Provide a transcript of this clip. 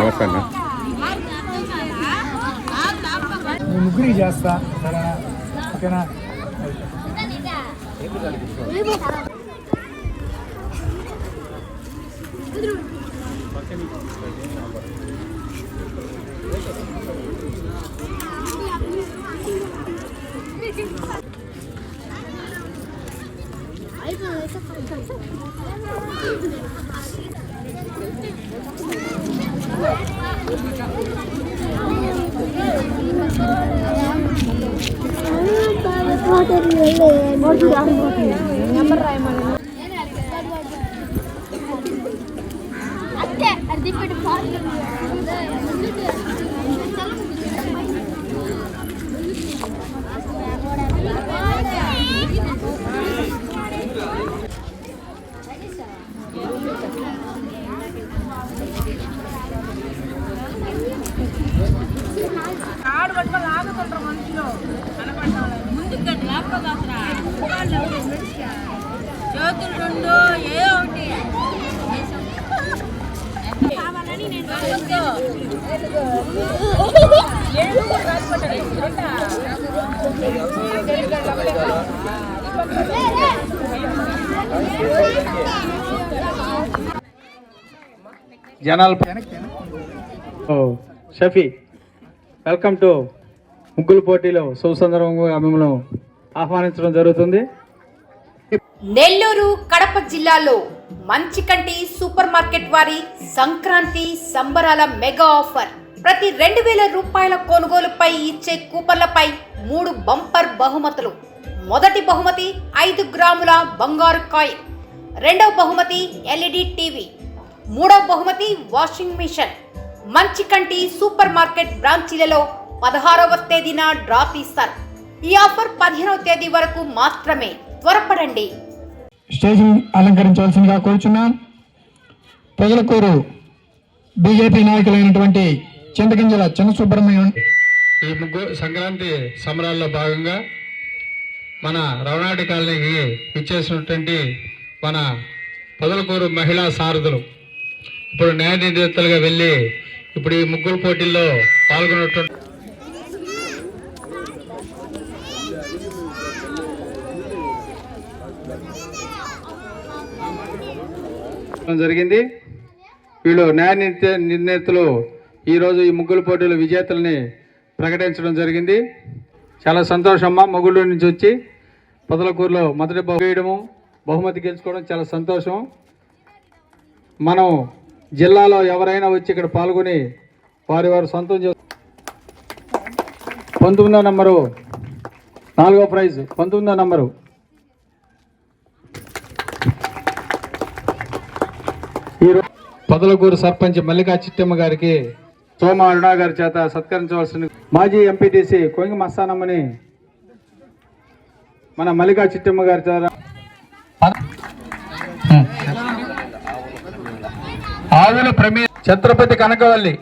చెప్పాను మీ ముగ్గురికి చేస్తా సరేనా ఓకేనా అంతే ஆடு மட்டும் லாபம் சொல்ற மனுஷனும் చేతులు రెండు ఏ ఒకటి? కావాలని నేను జనాలు ఓ, షఫీ వెల్కమ్ టు ముగ్గులు పోటీలో సుసందరంగా మిమ్మల్ని ఆహ్వానించడం జరుగుతుంది. నెల్లూరు కడప జిల్లాలో మంచికంటి సూపర్ మార్కెట్ వారి సంక్రాంతి సంబరాల మెగా ఆఫర్. ప్రతి రెండు వేల రూపాయల కొనుగోలుపై ఇచ్చే కూపన్లపై మూడు బంపర్ బహుమతులు. మొదటి బహుమతి ఐదు గ్రాముల బంగారు కాయిన్. రెండవ బహుమతి ఎల్ఈడి టీవీ. మూడవ బహుమతి washing machine. Manchikanti super market బ్రాంచీలలో పదహారవ తేదీన డ్రా తీస్తారు ఈ ఆఫర్ పదిహేనవ తేదీ వరకు మాత్రమే. త్వరపడండి. స్టేజ్ అలంకరించవలసిందిగా కోరుచున్నాం. పొదలకూరు బీజేపీ నాయకులైనటువంటి చింతగింజల చిన్న సుబ్రహ్మణ్యం ఈ ముగ్గు సంక్రాంతి సంబరాల్లో భాగంగా మన రవనాటి కాలనీకి ఇచ్చేసినటువంటి మన పొదలకూరు మహిళా సారథులు. ఇప్పుడు న్యాయ నిర్దేశతలుగా వెళ్ళి ఇప్పుడు ఈ ముగ్గురు పోటీల్లో పాల్గొన్నటువంటి జరిగింది. వీళ్ళు న్యాయ నిర్ణేతలు ఈరోజు ఈ ముగ్గుల పోటీల విజేతల్ని ప్రకటించడం జరిగింది. చాలా సంతోషమ్మా మొగుళ్ళూరు నుంచి వచ్చి పొదలకూరులో మొదటి బహు వేయడము బహుమతి గెలుచుకోవడం చాలా సంతోషం. మనం జిల్లాలో ఎవరైనా వచ్చి ఇక్కడ పాల్గొని వారి వారు సొంతం చే పంతొమ్మిదో నంబరు నాలుగో ప్రైజ్ పంతొమ్మిదో నంబరు. ఈరోజు పొదలకూరు సర్పంచ్ మల్లికా చిట్టమ్మ గారికి సోమ అరుణా గారి చేత సత్కరించవలసిన మాజీ ఎంపీటీసీ కొంగి మస్తానమ్మని మన మల్లికా చిట్టమ్మ గారి చేత ఆవుల ప్రమే ఛత్రపతి కనకవల్లి.